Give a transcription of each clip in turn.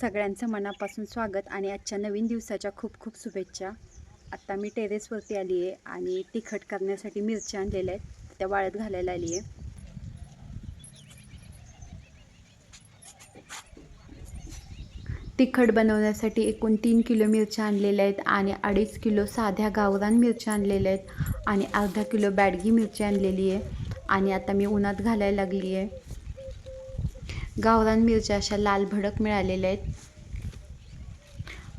सगळ्यांचं मनापासून स्वागत आणि आजच्या नवीन दिवसाच्या खूप खूप शुभेच्छा. आत्ता मी टेरेसवरती आली आहे आणि तिखट करण्यासाठी मिरच्या आणलेल्या आहेत. त्या वाळत घालायला आली आहे तिखट बनवण्यासाठी एकूण तीन किलो मिरच्या आणलेल्या आहेत आणि अडीच किलो साध्या गावरान मिरच्या आणलेल्या आहेत आणि अर्धा किलो बॅडगी मिरची आणलेली आहे. आणि आता मी उन्हात घालायला लागली आहे गावरान मिरच्या अशा लाल भडक मिळालेल्या आहेत.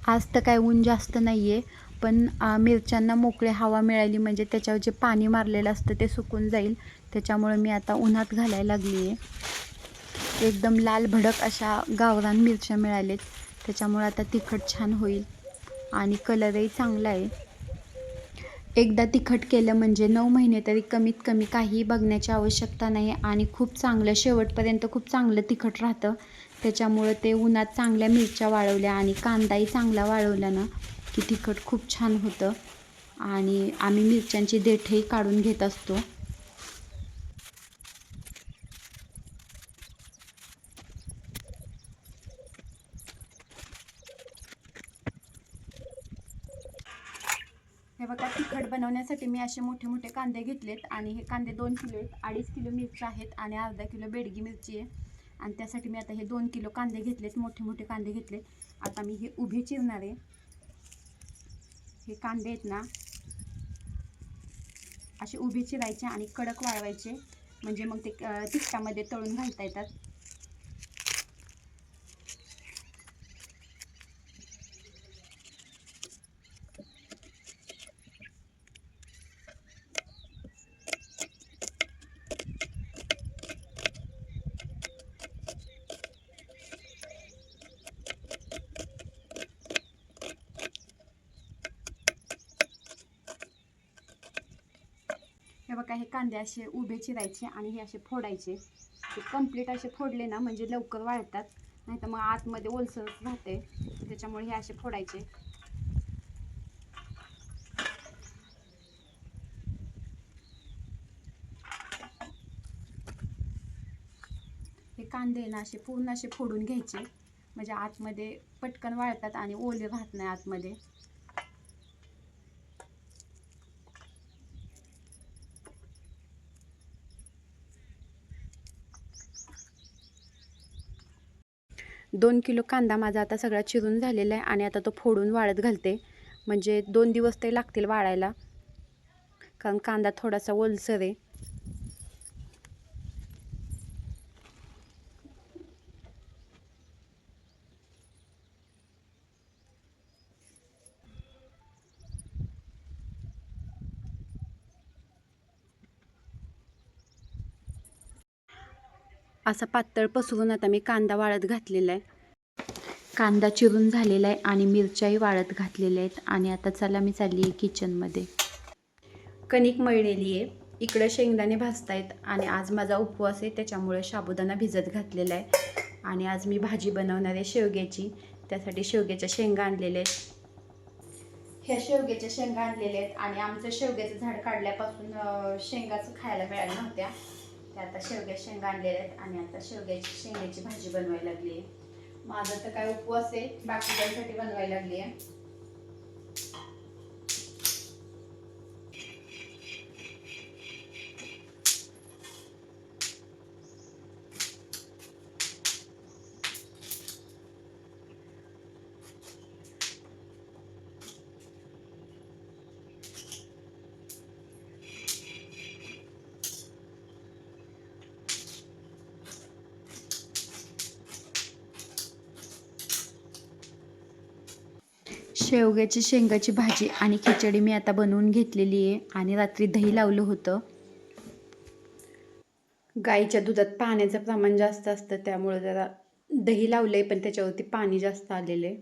आज तर काय ऊन जास्त नाही आहे पण मिरच्यांना मोकळे हवा मिळाली म्हणजे त्याच्यावर जे पाणी मारलेलं असतं ते सुकून जाईल. त्याच्यामुळे मी आता उन्हात घालायला लागली आहे एकदम लाल भडक अशा गावरान मिरच्या मिळालेत. त्याच्यामुळे आता तिखट छान होईल. आणि कलरही चांगला आहे. एकदा तिखट केलं म्हणजे नऊ महिने तरी कमीत कमी काहीही बघण्याची आवश्यकता नाही आणि खूप चांगलं शेवटपर्यंत खूप चांगलं तिखट राहतं. त्याच्यामुळं ते उन्हात चांगल्या मिरच्या वाळवल्या आणि कांदाही चांगला वाळवला ना की तिखट खूप छान होतं. आणि आम्ही मिरच्यांची देठही काढून घेत असतो हे बघा तिखट बनवण्यासाठी मी असे मोठे मोठे कांदे घेतलेत आणि हे कांदे दोन किलो आहेत अडीच किलो मिरची आहेत आणि अर्धा किलो बेडगी मिरची आहे. आणि त्यासाठी मी आता हे दोन किलो कांदे घेतलेत मोठे मोठे कांदे घेतलेत. आता मी हे उभे चिरणार आहे. हे कांदे आहेत ना असे उभे चिरायचे आणि कडक वाळवायचे. म्हणजे मग ते तिखटामध्ये तळून घालता येतात. हे बघा हे कांदे असे उभे चिरायचे आणि हे असे फोडायचे. ते कंप्लीट असे फोडले ना म्हणजे लवकर वाळतात. नाही तर मग आतमध्ये ओलसर राहते. त्याच्यामुळे हे असे फोडायचे. हे कांदे ना असे पूर्ण असे फोडून घ्यायचे. म्हणजे आतमध्ये पटकन वाळतात आणि ओले राहत नाही आतमध्ये. दोन किलो कांदा माझा आता सगळा चिरून झालेला आहे आणि आता तो फोडून वाळत घालते. म्हणजे दोन दिवस ते लागतील वाळायला. कारण कांदा थोडासा ओलसर आहे. असा पातळ पसरून आता मी कांदा वाळत घातलेला आहे. कांदा चिरून झालेला आहे आणि मिरच्याही वाळत घातलेल्या आहेत. आणि आता चला मी चालली आहे किचनमध्ये कणिक मळलेली आहे. इकडं शेंगदाणे भाजतायत आणि आज माझा उपवास आहे त्याच्यामुळे साबुदाणा भिजत घातलेला आहे. आणि आज मी भाजी बनवणार आहे शेवग्याची. त्यासाठी शेवग्याच्या शेंगा आणलेल्या आहेत. ह्या शेवग्याच्या शेंगा आणलेल्या आहेत आणि आमचं शेवग्याचं झाड काढल्यापासून शेंगाचं खायला मिळाल्या नव्हत्या. आता शेवग्या शेंगा आणलेल्या आहेत आणि आता शेवग्याची शेंगाची भाजी बनवायला लागली आहे. माझा तर काय उपवास आहे बाकीच्यांसाठी बनवायला लागली आहे. शेवग्याची शेंगाची भाजी आणि खिचडी मी आता बनवून घेतलेली आहे. आणि रात्री दही लावलं होतं. गाईच्या दुधात पाण्याचं प्रमाण जास्त असतं त्यामुळे जरा दही लावलं आहे पण त्याच्यावरती पाणी जास्त आलेलं आहे.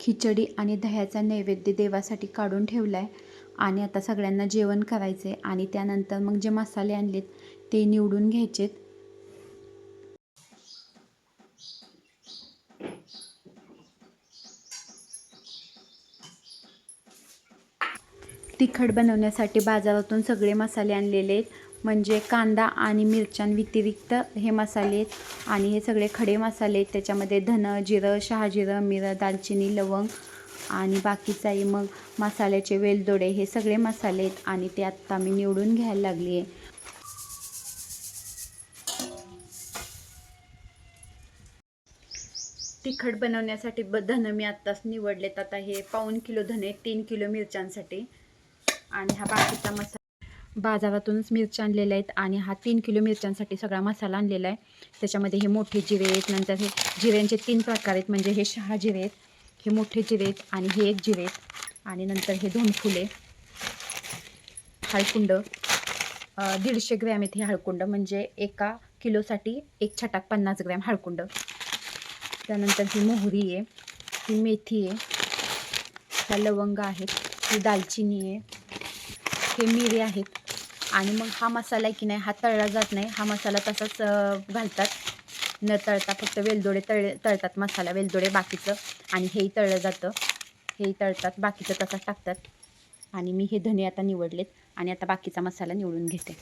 खिचडी आणि दह्याचा नैवेद्य देवासाठी काढून ठेवला आहे आणि आता सगळ्यांना जेवण करायचं आहे आणि त्यानंतर मग जे मसाले आणलेत ते निवडून घ्यायचेत. तिखट बनवण्यासाठी बाजारातून सगळे मसाले आणलेले आहेत. म्हणजे कांदा आणि मिरच्यांव्यतिरिक्त हे मसाले आहेत. आणि हे सगळे खडे मसाले आहेत. त्याच्यामध्ये धन जिरं शहाजिरं मिरं दालचिनी लवंग आणि बाकीचाही मग मसाल्याचे वेलदोडे हे सगळे मसाले आहेत. आणि ते आत्ता मी निवडून घ्यायला लागली आहे. तिखट बनवण्यासाठी ब धन मी आत्ताच निवडलेत. आता हे पाऊन किलो धने तीन किलो मिरच्यांसाठी. आणि हा बाकीचा मसाला बाजारातूनच मिरच्या आणलेल्या आहेत आणि हा तीन किलो मिरच्यांसाठी सगळा मसाला आणलेला आहे. त्याच्यामध्ये हे मोठे जिरे आहेत नंतर हे जिऱ्यांचे तीन प्रकार आहेत म्हणजे हे शहा जिरे आहेत हे मोठे जिरे आहेत आणि हे एक जिरे आहेत. आणि नंतर हे दोन फुले हळकुंड दीडशे ग्रॅम आहेत हे हळकुंड म्हणजे एका किलोसाठी एक छटाक पन्नास ग्रॅम हळकुंड. त्यानंतर ही मोहरी आहे ही मेथी आहे ह्या लवंग आहेत ही दालचिनी आहे हे मिरे आहेत. आणि मग हा मसाला आहे की नाही हा तळला जात नाही. हा मसाला तसाच घालतात. न तळता फक्त वेलदोडे तळ तळतात मसाला वेलदोडे बाकीचं. आणि हेही तळलं जातं. हेही तळतात बाकीचं तसंच टाकतात. आणि मी हे धने आता निवडलेत. आणि आता बाकीचा मसाला निवडून घेते.